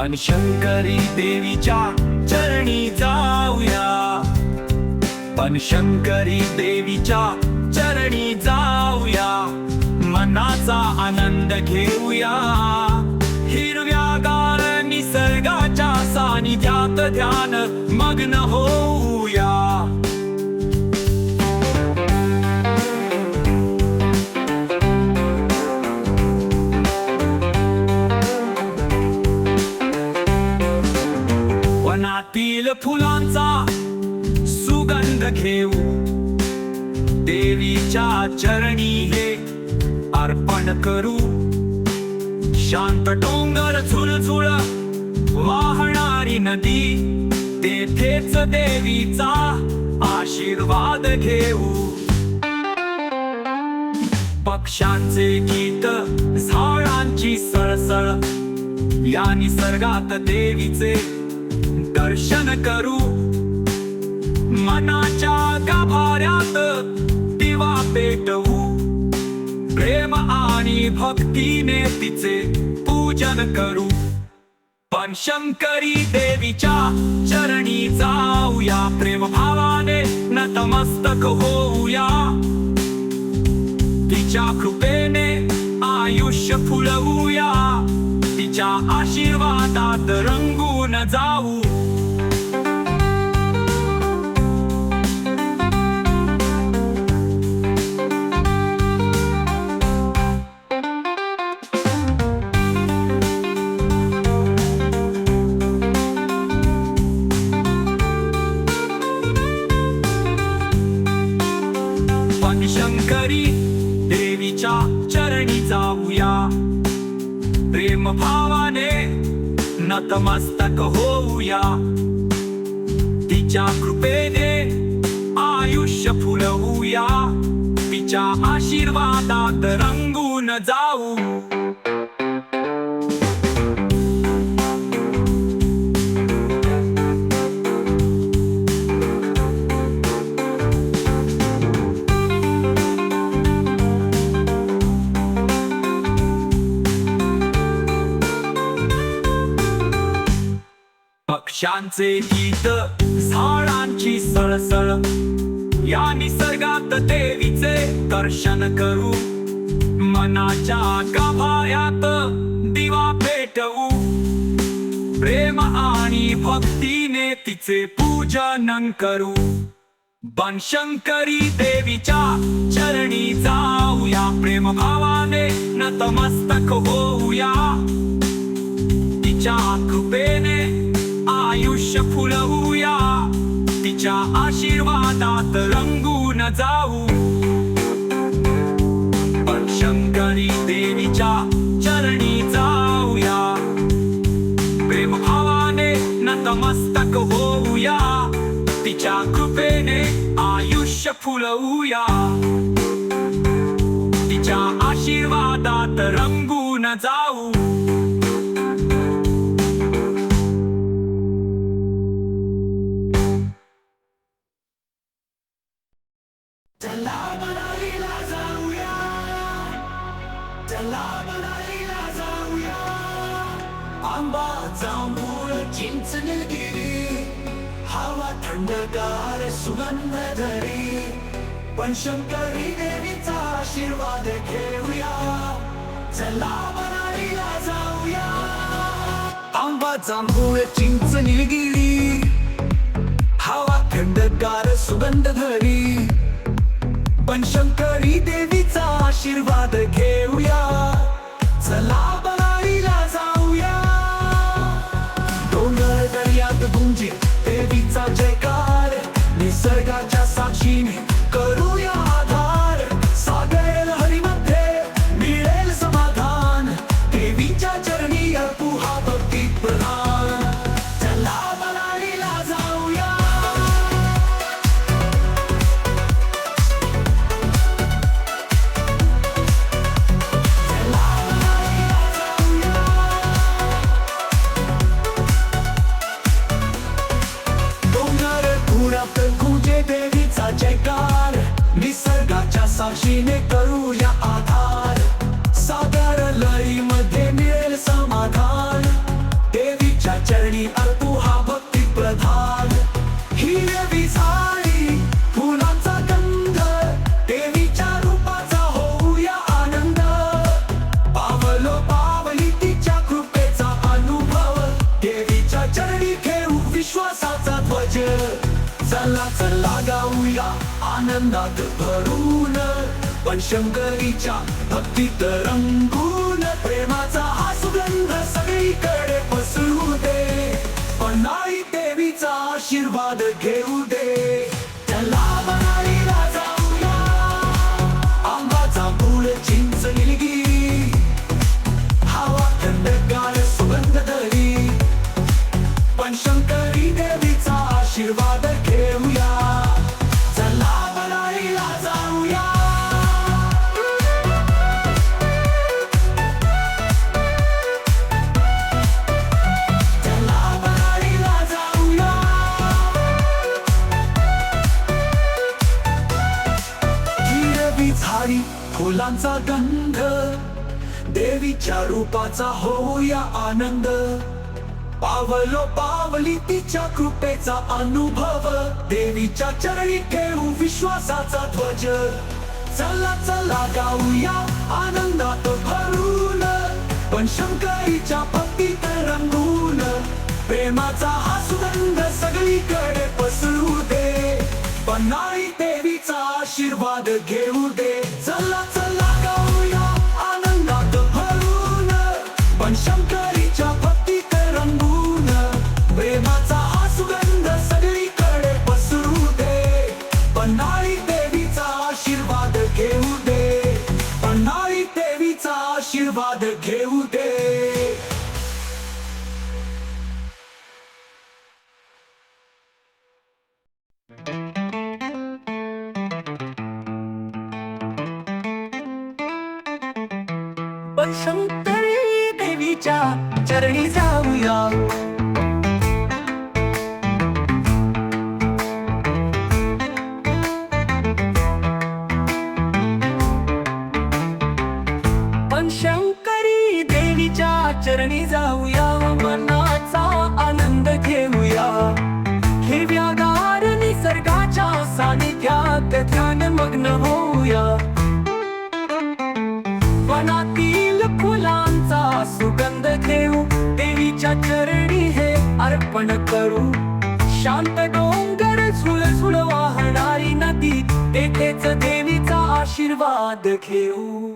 पण शंकरी देवीच्या चरणी जाऊया. पण शंकरी देवीच्या चरणी जाऊया. मनाचा आनंद घेऊया. हिरव्या गार निसर्गाच्या सानिध्यात ध्यान मग्न होऊया. वनातील फुलांचा सुगंध घेऊ. देवीच्या चरणी हे अर्पण करू. शांत डोंगर झुळझुळ वाहणारी नदी तेथेच देवीचा आशीर्वाद घेऊ. पक्ष्यांचे गीत झाडांची सळसळ या निसर्गात देवीचे दर्शन करू. मनाच्या गाभाऱ्यात दिवा पेटवू. प्रेम आणि भक्तीने तिचे पूजन करू. पण शंकरी देवीच्या चरणी जाऊया. प्रेम भावाने नतमस्तक होऊया. तिच्या कृपेने आयुष्य फुलवूया. तिच्या आशीर्वादात रंगून जाऊ. भावाने नतमस्तक होऊया. तिच्या कृपेने पक्ष्यांचे गीत झाडांची सळसळ. या निसर्गात देवीचे दर्शन करू. मनाच्या गाभाऱ्यात दिवा पेटवू. प्रेम आणि भक्तीने तिचे पूजन करू. बनशंकरी देवीच्या चरणी जाऊया. प्रेम भावाने नतमस्तक होऊया. तिच्या कृपेने आयुष्य फुलवूया. तिच्या आशीर्वादात रंगून जाऊ. पण शंकरी देवीच्या चरणी जाऊया. प्रेमभावाने नतमस्तक होऊया. तिच्या कृपेने आयुष्य फुलवूया. तिच्या आशीर्वादात रंगून जाऊ. चला जाऊया आंबा जांभूळ चिंच निलगिरी हवा थंडगार सुगंध धरी पण शंकरी देवीचा आशीर्वाद घेऊया चला मनालीला जाऊया आंबा जांभूळ चिंचणी निलगिरी हवा थंडगार सुगंध धरी. पण शंकरी देवीचा आशीर्वाद घेऊया. चला चला चला गाऊया आनंदात भरून पण शंकरीच्या भक्तीत रंगून प्रेमाचा हा सुगंध सगळीकडे पसरू दे. पण नाही देवीचा आशीर्वाद घेऊ दे. तिच्या रूपाचा होऊया आनंद. पावलो पावली तिच्या कृपेचा अनुभव. देवीच्या चरणी ठेवू विश्वासाचा ध्वज. चला चला गाऊया आनंदात भरून. पण शंकरीच्या भक्तीत रंगून. प्रेमाचा हा सुगंध सगळीकडे पसरू दे. पण आई देवीचा आशीर्वाद घेऊ दे. आशीर्वाद घेऊ दे. बसंतरी शंकरी देवीच्या चरणी जाऊया. मग्न होऊया. वनातील फुलांचा सुगंध घेऊ. देवीच्या चरणी हे अर्पण करू. शांत डोंगर झुळझुळ वाहणारी नदी तेथेच देवीचा आशीर्वाद घेऊ.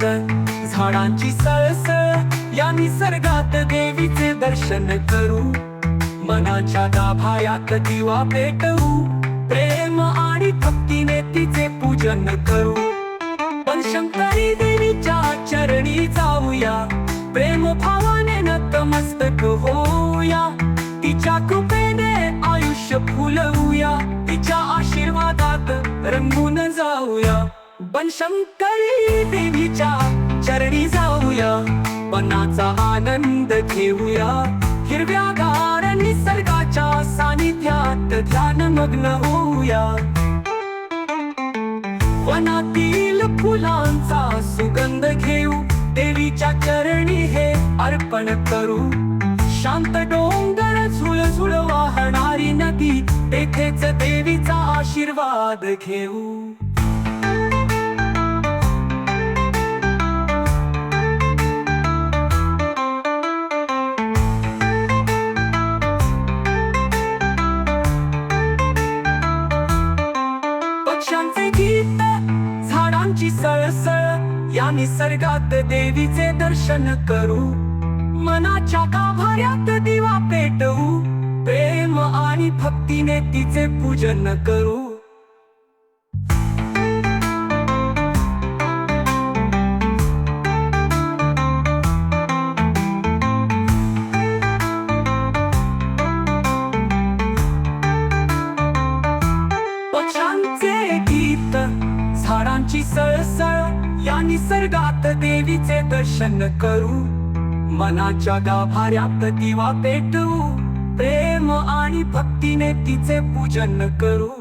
पक्ष्यांचे झाडांची सळसळ या निसर्गात देवीचे दर्शन करू. मनाच्या गाभायात दिवा पेटवू. प्रेम आणि भक्तीने तिचे पूजन करू. पण शंकरी देवीच्या चरणी जाऊया. प्रेम भावाने नतमस्तक होऊया. तिच्या कृपेने आयुष्य फुलवूया. तिच्या आशीर्वादात रंगून जाऊया. पण शंकरी देवीच्या चरणी जाऊया. मनाचा आनंद घेऊया. हिरव्यागार निसर्गाच्या सानिध्यात ध्यान मग्न होऊया. वनातील फुलांचा सुगंध घेऊ. देवीच्या चरणी हे अर्पण करू. शांत डोंगर झुळ झुळ वाहणारी नदी तेथेच देवीचा आशीर्वाद घेऊ. स्वर्गात देवीचे दर्शन करू. मनाच्या गाभाऱ्यात दिवा पेटवू. प्रेम आणि भक्तीने तिचे पूजन करू. निसर्गात देवीचे दर्शन करू. मनाच्या गाभाऱ्यात दिवा पेटवू. प्रेम आणि भक्तीने तिचे पूजन करू.